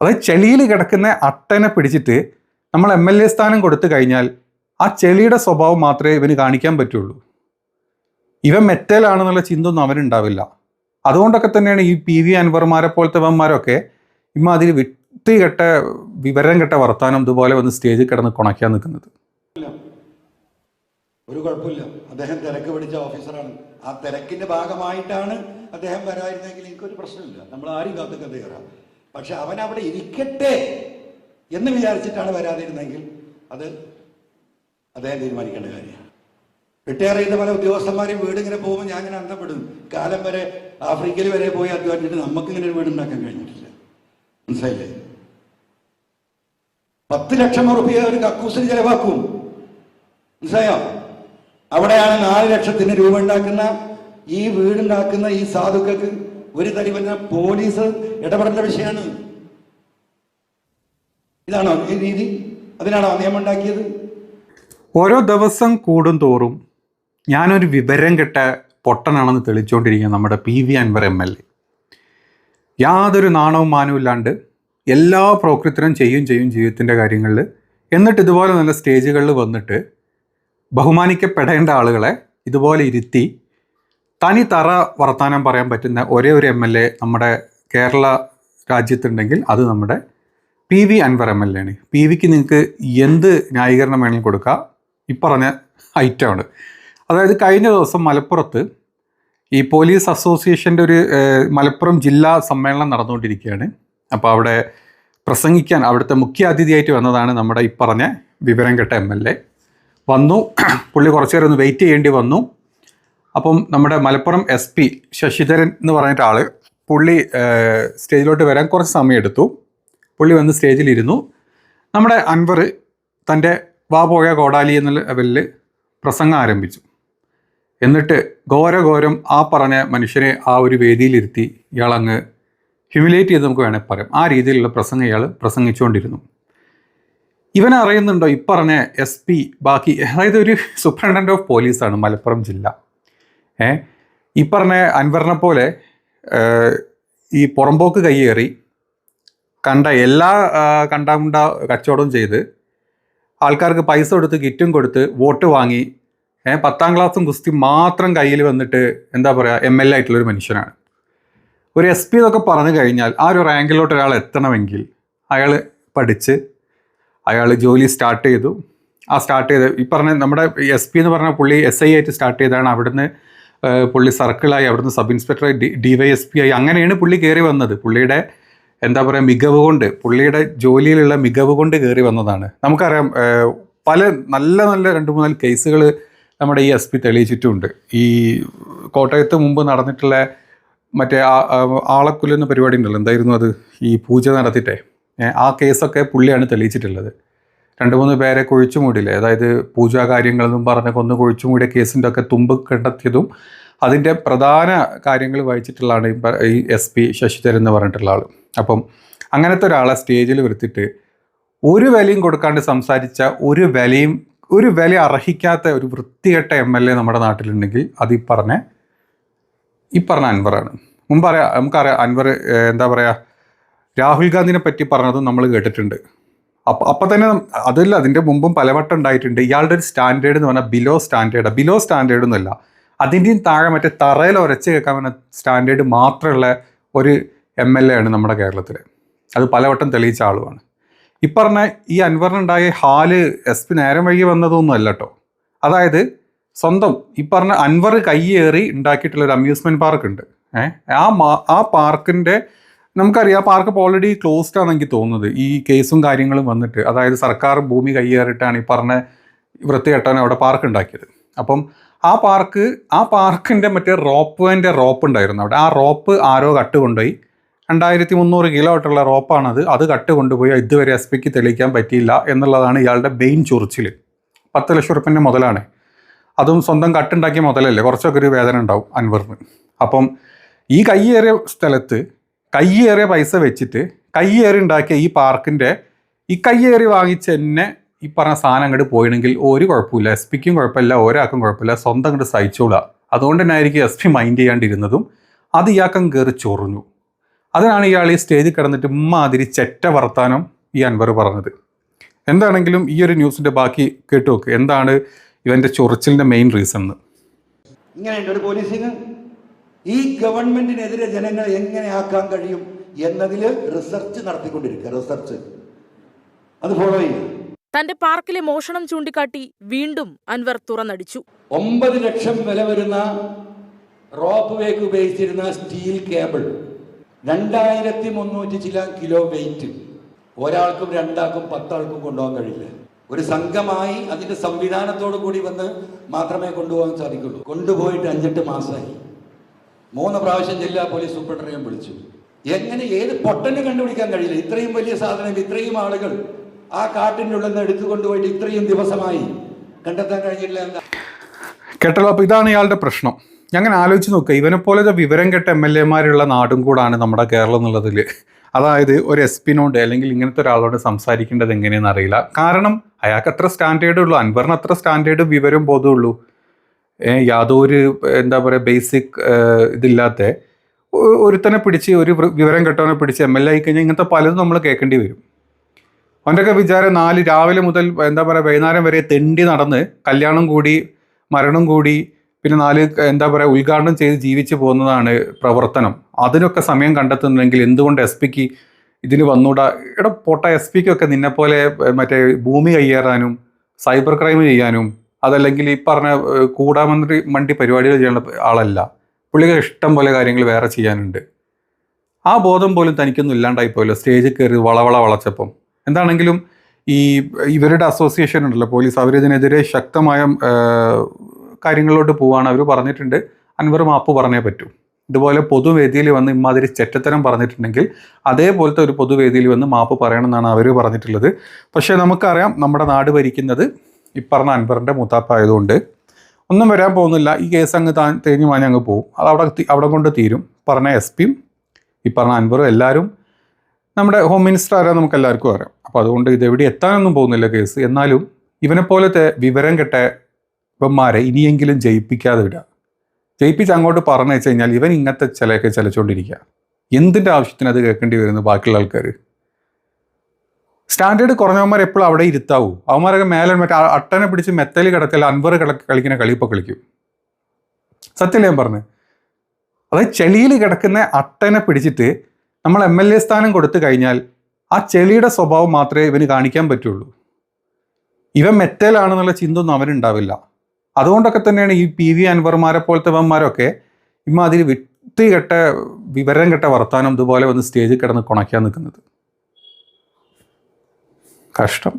അതായത് ചെളിയിൽ കിടക്കുന്ന അട്ടനെ പിടിച്ചിട്ട് നമ്മൾ എം എൽ എ സ്ഥാനം കൊടുത്തു കഴിഞ്ഞാൽ ആ ചെളിയുടെ സ്വഭാവം മാത്രമേ ഇവന് കാണിക്കാൻ പറ്റുള്ളൂ. ഇവൻ മെറ്റലാണെന്നുള്ള ചിന്തൊന്നും അവനുണ്ടാവില്ല. അതുകൊണ്ടൊക്കെ തന്നെയാണ് ഈ പി വി അൻവർമാരെ പോലത്തെ ഇവന്മാരൊക്കെ ഇമ്മാതിരി കെട്ട വിവരം കെട്ട വർത്താനം ഇതുപോലെ വന്ന് സ്റ്റേജിൽ കിടന്ന് കുണയ്ക്കാൻ നിൽക്കുന്നത്. ഒരു കുഴപ്പമില്ല. അദ്ദേഹം തിരക്ക് പിടിച്ച ഓഫീസറാണ്. ആ തിരക്കിന്റെ ഭാഗമായിട്ടാണ് അദ്ദേഹം വരായിരുന്നെങ്കിൽ എനിക്കൊരു പ്രശ്നമില്ല. നമ്മൾ ആരും കാത്തു കയറാം പക്ഷെ അവൻ അവിടെ ഇരിക്കട്ടെ എന്ന് വിചാരിച്ചിട്ടാണ് വരാതിരുന്നെങ്കിൽ അത് അദ്ദേഹം തീരുമാനിക്കേണ്ട കാര്യമാണ്. റിട്ടയർ ചെയ്ത പല ഉദ്യോഗസ്ഥന്മാരും വീട് ഇങ്ങനെ പോകുമ്പോൾ ഞാൻ ഇങ്ങനെ അന്തപ്പെടും കാലം വരെ ആഫ്രിക്കയിൽ വരെ പോയി അധ്വാനിച്ചിട്ട് നമുക്ക് ഇങ്ങനെ ഒരു വീട് ഉണ്ടാക്കാൻ കഴിഞ്ഞിട്ടില്ല. മനസ്സിലായില്ലേ? പത്ത് ലക്ഷം റുപ്യ ഒരു കക്കൂസിന് ചെലവാക്കും. മനസ്സിലായോ? അവിടെയാണ് നാല് ലക്ഷത്തിന് രൂപ ഉണ്ടാക്കുന്ന ഈ വീടുണ്ടാക്കുന്ന ഈ സാധുക്കൾക്ക് ഒരു തടി പറഞ്ഞ പോലീസ് ഇടപെടേണ്ട വിഷയമാണ്. ഇതാണോ ഈ രീതി? അതിനാണോ നിയമം ഉണ്ടാക്കിയത്? ഓരോ ദിവസം കൂടും തോറും ഞാനൊരു വിവരം കെട്ട പൊട്ടനാണെന്ന് തെളിച്ചുകൊണ്ടിരിക്കുന്ന നമ്മുടെ P V Anvar M L A. യാതൊരു നാണവും മാനവും ഇല്ലാണ്ട് എല്ലാ പ്രോകൃത്തിനും ചെയ്യും ചെയ്യും ജീവിതത്തിന്റെ കാര്യങ്ങളിൽ എന്നിട്ട് ഇതുപോലെ നല്ല സ്റ്റേജുകളിൽ വന്നിട്ട് ബഹുമാനിക്കപ്പെടേണ്ട ആളുകളെ ഇതുപോലെ ഇരുത്തി തനി തറ വർത്താനം പറയാൻ പറ്റുന്ന ഒരേ ഒരു എം എൽ എ നമ്മുടെ കേരള രാജ്യത്തുണ്ടെങ്കിൽ അത് നമ്മുടെ P V Anvar M L A ആണ്. പി വിക്ക് നിങ്ങൾക്ക് എന്ത് ന്യായീകരണം വേണമെങ്കിലും കൊടുക്കാം. ഇപ്പറഞ്ഞ ഐറ്റമാണ് അതായത് കഴിഞ്ഞ ദിവസം മലപ്പുറത്ത് ഈ പോലീസ് അസോസിയേഷന്റെ ഒരു മലപ്പുറം ജില്ലാ സമ്മേളനം നടന്നുകൊണ്ടിരിക്കുകയാണ്. അപ്പോൾ അവിടെ പ്രസംഗിക്കാൻ അവിടുത്തെ മുഖ്യ അതിഥിയായിട്ട് വന്നതാണ് നമ്മുടെ ഈ പറഞ്ഞ വിവരം കെട്ട എം എൽ എ വന്നു. പുള്ളി കുറച്ചു നേരം ഒന്ന് വെയിറ്റ് ചെയ്യേണ്ടി വന്നു. അപ്പം നമ്മുടെ മലപ്പുറം എസ് പി ശശിധരൻ എന്ന് പറഞ്ഞിട്ട് ആൾ പുള്ളി സ്റ്റേജിലോട്ട് വരാൻ കുറച്ച് സമയം എടുത്തു പുള്ളി വന്ന് സ്റ്റേജിലിരുന്നു. നമ്മുടെ അൻവർ തന്റെ വാ പോയ കോടാലി എന്നുള്ള ലെവലിൽ പ്രസംഗം ആരംഭിച്ചു. എന്നിട്ട് ഘോരഘോരം ആ പറഞ്ഞ മനുഷ്യനെ ആ ഒരു വേദിയിലിരുത്തി ഇയാളങ്ങ് ഹ്യൂമിലേറ്റ് ചെയ്ത് നമുക്ക് വേണേൽ പറയാം. ആ രീതിയിലുള്ള പ്രസംഗം ഇയാൾ പ്രസംഗിച്ചുകൊണ്ടിരുന്നു. ഇവൻ അറിയുന്നുണ്ടോ? ഇപ്പറഞ്ഞ എസ് പി ബാക്കി അതായത് ഒരു സൂപ്രണ്ടന്റ് ഓഫ് പോലീസാണ് മലപ്പുറം ജില്ല. ഏ? ഈ പറഞ്ഞ അൻവറിനെ പോലെ ഈ പുറമ്പോക്ക് കയ്യേറി കണ്ട എല്ലാ കണ്ട കണ്ടാമുണ്ട കച്ചവടവും ചെയ്ത് ആൾക്കാർക്ക് പൈസ കൊടുത്ത് കിറ്റും കൊടുത്ത് വോട്ട് വാങ്ങി ഏ, പത്താം ക്ലാസ്സും ഗുസ്തി മാത്രം കയ്യിൽ വന്നിട്ട് എന്താ പറയുക എം എൽ എ ആയിട്ടുള്ള ഒരു മനുഷ്യനാണ്. ഒരു എസ് പി എന്നൊക്കെ പറഞ്ഞു കഴിഞ്ഞാൽ ആ ഒരു റാങ്കിലോട്ട് ഒരാൾ എത്തണമെങ്കിൽ അയാൾ പഠിച്ച് അയാൾ ജോലി സ്റ്റാർട്ട് ചെയ്തു. ആ സ്റ്റാർട്ട് ചെയ്ത് ഈ പറഞ്ഞ നമ്മുടെ എസ് പി എന്ന് പറഞ്ഞ പുള്ളി എസ് ഐ ആയിട്ട് സ്റ്റാർട്ട് ചെയ്താണ് അവിടുന്ന് ഏഹ്, പുള്ളി സർക്കിളായി അവിടുന്ന് sub ഇൻസ്പെക്ടറായി D D Y S P ആയി അങ്ങനെയാണ് പുള്ളി കയറി വന്നത്. പുള്ളിയുടെ എന്താ പറയുക മികവ് കൊണ്ട് പുള്ളിയുടെ ജോലിയിലുള്ള മികവ് കൊണ്ട് കയറി വന്നതാണ്. നമുക്കറിയാം പല നല്ല നല്ല രണ്ട് മൂന്നാൽ കേസുകൾ നമ്മുടെ ഈ എസ് പി തെളിയിച്ചിട്ടുമുണ്ട് ഈ കോട്ടയത്ത് മുമ്പ് നടന്നിട്ടുള്ള മറ്റേ ആളക്കുലെന്ന പരിപാടി ഉണ്ടല്ലോ എന്തായിരുന്നു അത്? ഈ പൂജ നടത്തിയിട്ടേ. ആ കേസൊക്കെ പുള്ളിയാണ് തെളിയിച്ചിട്ടുള്ളത്. രണ്ട് മൂന്ന് പേരെ കുഴിച്ചു മൂടിയില്ലേ? അതായത് പൂജാ കാര്യങ്ങളെന്നും പറഞ്ഞ കൊന്ന് കുഴിച്ചു മൂടിയ കേസിന്റെ ഒക്കെ തുമ്പ് കണ്ടെത്തിയതും അതിന്റെ പ്രധാന കാര്യങ്ങൾ വായിച്ചിട്ടുള്ളതാണ് ഈ എസ് പി ശശിധരൻ എന്ന് പറഞ്ഞിട്ടുള്ള ആൾ അപ്പം അങ്ങനത്തെ ഒരാളെ സ്റ്റേജിൽ വരുത്തിയിട്ട് ഒരു വിലയും കൊടുക്കാണ്ട് സംസാരിച്ച ഒരു വിലയും ഒരു വില അർഹിക്കാത്ത ഒരു വൃത്തികെട്ട എം എൽ എ നമ്മുടെ നാട്ടിലുണ്ടെങ്കിൽ അത് ഈ പറഞ്ഞ ഈ പറഞ്ഞ അൻവറാണ്. മുമ്പ് അറിയാം നമുക്കറിയാം അൻവർ എന്താ പറയുക രാഹുൽ ഗാന്ധിനെ പറ്റി പറഞ്ഞതും നമ്മൾ കേട്ടിട്ടുണ്ട്. അപ്പം അപ്പം തന്നെ അതല്ല അതിന്റെ മുമ്പും പലവട്ടം ഉണ്ടായിട്ടുണ്ട്. ഇയാളുടെ ഒരു സ്റ്റാൻഡേർഡ് എന്ന് പറഞ്ഞാൽ ബിലോ സ്റ്റാൻഡേർഡ് ബിലോ സ്റ്റാൻഡേർഡ് ഒന്നുമല്ല. അതിന്റെയും താഴെ മറ്റേ തറയിൽ ഉരച്ച് കേൾക്കാൻ പറ്റുന്ന സ്റ്റാൻഡേർഡ് മാത്രമുള്ള ഒരു എം എൽ എ ആണ് നമ്മുടെ കേരളത്തിൽ അത് പലവട്ടം തെളിയിച്ച ആളുമാണ്. ഈ പറഞ്ഞ ഈ അൻവറിനുണ്ടായ ഹാൽ എസ് പി നേരം വഴി വന്നതൊന്നും അല്ല കേട്ടോ അതായത് സ്വന്തം ഈ പറഞ്ഞ അൻവർ കൈയേറി ഉണ്ടാക്കിയിട്ടുള്ള ഒരു അമ്യൂസ്മെന്റ് പാർക്ക് ഉണ്ട്. ഏഹ് ആ മാ ആ പാർക്കിന്റെ നമുക്കറിയാം പാർക്ക് ഇപ്പോൾ ഓൾറെഡി ക്ലോസ്ഡ് ആണ് എനിക്ക് തോന്നുന്നത്. ഈ കേസും കാര്യങ്ങളും വന്നിട്ട്. അതായത് സർക്കാർ ഭൂമി കൈയേറിയിട്ടാണ് ഈ പറഞ്ഞ വൃത്തികെട്ടാൻ അവിടെ പാർക്ക് ഉണ്ടാക്കിയത്. അപ്പം ആ പാർക്ക് ആ പാർക്കിന്റെ മറ്റേ റോപ്പിന്റെ റോപ്പ് ഉണ്ടായിരുന്നു അവിടെ. ആ റോപ്പ് ആരോ കട്ട് കൊണ്ടുപോയി രണ്ടായിരത്തി മുന്നൂറ് കിലോ ആയിട്ടുള്ള റോപ്പാണത് അത് കട്ട് കൊണ്ടുപോയി ഇതുവരെ എസ് പിക്ക് തെളിയിക്കാൻ പറ്റിയില്ല എന്നുള്ളതാണ് ഇയാളുടെ മെയിൻ ചൊറിച്ചിൽ. പത്ത് ലക്ഷം ഉറുപ്പിന്റെ മുതലാണ്. അതും സ്വന്തം കട്ടുണ്ടാക്കിയ മുതലല്ലേ. കുറച്ചൊക്കെ ഒരു വേദന ഉണ്ടാവും അൻവറിന്. അപ്പം ഈ കയ്യേറിയ സ്ഥലത്ത് കയ്യേറിയ പൈസ വെച്ചിട്ട് കയ്യേറി ഉണ്ടാക്കിയ ഈ പാർക്കിന്റെ ഈ കയ്യേറി വാങ്ങിച്ച് എന്നെ ഈ പറഞ്ഞ സാധനം അങ്ങോട്ട് പോയിണെങ്കിൽ ഒരു കുഴപ്പമില്ല. എസ് പിക്കും കുഴപ്പമില്ല ഒരാൾക്കും കുഴപ്പമില്ല. സ്വന്തം അങ്ങോട്ട് സഹിച്ചോളുക. അതുകൊണ്ട് തന്നെ ആയിരിക്കും എസ് പി മൈൻഡ് ചെയ്യാണ്ടിരുന്നതും അത് ഇയാൾക്കും കയറി ചൊറിഞ്ഞു. അതിനാണ് ഇയാൾ ഈ സ്റ്റേജിൽ കിടന്നിട്ട് ഇമ്മാതിരി ചെറ്റ വർത്താനം ഈ അൻവർ പറഞ്ഞത്. എന്താണെങ്കിലും ഈ ഒരു ന്യൂസിന്റെ ബാക്കി കേട്ടു നോക്ക്. എന്താണ് ഇവന്റെ ചൊറിച്ചിലിന്റെ മെയിൻ റീസൺ ഇങ്ങനെയുണ്ട് ഒരു പോലീസിങ് ഈ ഗവൺമെന്റിനെതിരെ ജനങ്ങളെ എങ്ങനെ ആക്കാൻ കഴിയും എന്നതിൽ റിസർച്ച് നടത്തിക്കൊണ്ടിരിക്കുക റിസർച്ച് അത് ഫോളോ ചെയ്യുക. തന്റെ പാർക്കിലെ മോഷണം ചൂണ്ടിക്കാട്ടി വീണ്ടും അൻവർ തുറന്നടിച്ചു. ഒമ്പത് ലക്ഷം വില വരുന്ന റോപ്പ് വേക്ക് ഉപയോഗിച്ചിരുന്ന സ്റ്റീൽ കേബിൾ രണ്ടായിരത്തി മുന്നൂറ്റി ചില കിലോ വെയിറ്റ് ഒരാൾക്കും രണ്ടാൾക്കും പത്താൾക്കും കൊണ്ടുപോകാൻ കഴിയില്ല. ഒരു സംഘമായി അതിന്റെ സംവിധാനത്തോടു കൂടി വന്ന് മാത്രമേ കൊണ്ടുപോകാൻ സാധിക്കുള്ളൂ. കൊണ്ടുപോയിട്ട് അഞ്ചെട്ട് മാസമായി. മൂന്ന് പ്രാവശ്യം ജില്ലാ പോലീസ് സൂപ്രണ്ടറിനെ വിളിച്ചു. എങ്ങനെ ഏത് പൊട്ടന് കണ്ടുപിടിക്കാൻ കഴിയില്ല? ഇത്രയും വലിയ സാധനം ഇത്രയും ആളുകൾ ആ കാട്ടിന്റെ ഉള്ളിൽ നിന്ന് എടുത്തു കൊണ്ടുപോയിട്ട് ഇത്രയും ദിവസമായി കണ്ടെത്താൻ കഴിഞ്ഞില്ല എന്താ? കേട്ടല്ലോ അപ്പോൾ ഇതാണ് ഇയാളുടെ പ്രശ്നം. അങ്ങനെ ആലോചിച്ച് നോക്കുക ഇവനെ പോലത്തെ വിവരം കെട്ട എം എൽ എമാരുള്ള നാടും കൂടാണ് നമ്മുടെ കേരളം എന്നുള്ളതിൽ അതായത് ഒരു എസ് പിനോട് അല്ലെങ്കിൽ ഇങ്ങനത്തെ ഒരാളോട് സംസാരിക്കേണ്ടത് എങ്ങനെയെന്ന് അറിയില്ല. കാരണം അയാൾക്ക് അത്ര സ്റ്റാൻഡേർഡ് ഉള്ളൂ. അൻവറിന് അത്ര സ്റ്റാൻഡേർഡ് വിവരം ബോധമുള്ളൂ യാതൊരു എന്താ പറയുക ബേസിക് ഇതില്ലാത്ത ഒരുത്തനെ പിടിച്ച് ഒരു വിവരം കെട്ടവനെ പിടിച്ച് എം എൽ എ ആയി കഴിഞ്ഞാൽ ഇങ്ങനത്തെ പലതും നമ്മൾ കേൾക്കേണ്ടി വരും. അവന്റെയൊക്കെ വിചാരം നാല് രാവിലെ മുതൽ എന്താ പറയുക വൈകുന്നേരം വരെ തെണ്ടി നടന്ന് കല്യാണം കൂടി മരണം കൂടി പിന്നെ നാല് എന്താ പറയുക ഉദ്ഘാടനം ചെയ്ത് ജീവിച്ചു പോകുന്നതാണ് പ്രവർത്തനം. അതിനൊക്കെ സമയം കണ്ടെത്തുന്നുണ്ടെങ്കിൽ എന്തുകൊണ്ട് എസ് പിക്ക് ഇതിന് വന്നൂടാ? ഇവിടെ പൊട്ട എസ് പിക്കൊക്കെ നിന്നെപ്പോലെ മറ്റേ ഭൂമി കയ്യേറാനും സൈബർ ക്രൈം ചെയ്യാനും അതല്ലെങ്കിൽ ഈ പറഞ്ഞ കൂടാമന്ത്രി മണ്ടി പരിപാടികൾ ചെയ്യേണ്ട ആളല്ല. പുള്ളിക്ക് ഇഷ്ടം പോലെ കാര്യങ്ങൾ വേറെ ചെയ്യാനുണ്ട്. ആ ബോധം പോലും തനിക്കൊന്നും ഇല്ലാണ്ടായി പോയല്ലോ. സ്റ്റേജിൽ കയറി വളവള വളച്ചപ്പം. എന്താണെങ്കിലും ഈ ഇവരുടെ അസോസിയേഷൻ ഉണ്ടല്ലോ പോലീസ്. അവരിതിനെതിരെ ശക്തമായ കാര്യങ്ങളിലോട്ട് പോവാണ് അവർ പറഞ്ഞിട്ടുണ്ട്. അൻവർ മാപ്പ് പറഞ്ഞേ പറ്റൂ. ഇതുപോലെ പൊതുവേദിയിൽ വന്ന് ഇമാതിരി ചെറ്റത്തരം പറഞ്ഞിട്ടുണ്ടെങ്കിൽ അതേപോലത്തെ ഒരു പൊതുവേദിയിൽ വന്ന് മാപ്പ് പറയണമെന്നാണ് അവർ പറഞ്ഞിട്ടുള്ളത്. പക്ഷേ നമുക്കറിയാം നമ്മുടെ നാട് ഭരിക്കുന്നത് ഈ പറഞ്ഞ അൻവറിന്റെ മുത്താപ്പായതുകൊണ്ട് ഒന്നും വരാൻ പോകുന്നില്ല. ഈ കേസ് അങ്ങ് താൻ തേഞ്ഞു മാഞ്ഞ് അങ്ങ് പോകും അത് അവിടെ അവിടെ കൊണ്ട് തീരും. പറഞ്ഞ എസ് പിയും ഈ പറഞ്ഞ അൻവറും എല്ലാവരും നമ്മുടെ ഹോം മിനിസ്റ്റർ ആരാ നമുക്ക് എല്ലാവർക്കും അറിയാം. അപ്പോൾ അതുകൊണ്ട് ഇത് എവിടെ എത്താനൊന്നും പോകുന്നില്ല കേസ് എന്നാലും ഇവനെപ്പോലത്തെ വിവരം കെട്ട ഇവന്മാരെ ഇനിയെങ്കിലും ജയിപ്പിക്കാതെ വിടുക. ജയിപ്പിച്ച് അങ്ങോട്ട് പറഞ്ഞു വെച്ച് കഴിഞ്ഞാൽ ഇവൻ ഇങ്ങനത്തെ ചിലയൊക്കെ ചലച്ചുകൊണ്ടിരിക്കുക എന്തിന്റെ ആവശ്യത്തിന് അത് കേൾക്കേണ്ടി വരുന്നു ബാക്കിയുള്ള ആൾക്കാർ സ്റ്റാൻഡേർഡ് കുറഞ്ഞവന്മാർ എപ്പോഴും അവിടെ ഇരുത്താവൂ. അവന്മാരൊക്കെ മേലെ മറ്റേ അട്ടനെ പിടിച്ച് മെത്തലി കിടക്കൽ അൻവർ കിടക്ക് കളിക്കുന്ന കളി കളിക്കും. സത്യല്ലേ ഞാൻ പറഞ്ഞു. അതായത് ചെളിയിൽ കിടക്കുന്ന അട്ടനെ പിടിച്ചിട്ട് നമ്മൾ എം എൽ എ സ്ഥാനം കൊടുത്തു കഴിഞ്ഞാൽ ആ ചെളിയുടെ സ്വഭാവം മാത്രമേ ഇവന് കാണിക്കാൻ പറ്റുള്ളൂ. ഇവൻ മെറ്റലാണെന്നുള്ള ചിന്തൊന്നും അവനുണ്ടാവില്ല. അതുകൊണ്ടൊക്കെ തന്നെയാണ് ഈ പി വി അൻവർമാരെ പോലത്തെ വന്മാരൊക്കെ ഇമ്മ അതിൽ വിട്ടുകെട്ട വിവരം കെട്ട വർത്താനം ഇതുപോലെ വന്ന് സ്റ്റേജിൽ കിടന്ന് കുണയ്ക്കാൻ നിൽക്കുന്നത്. కష్టం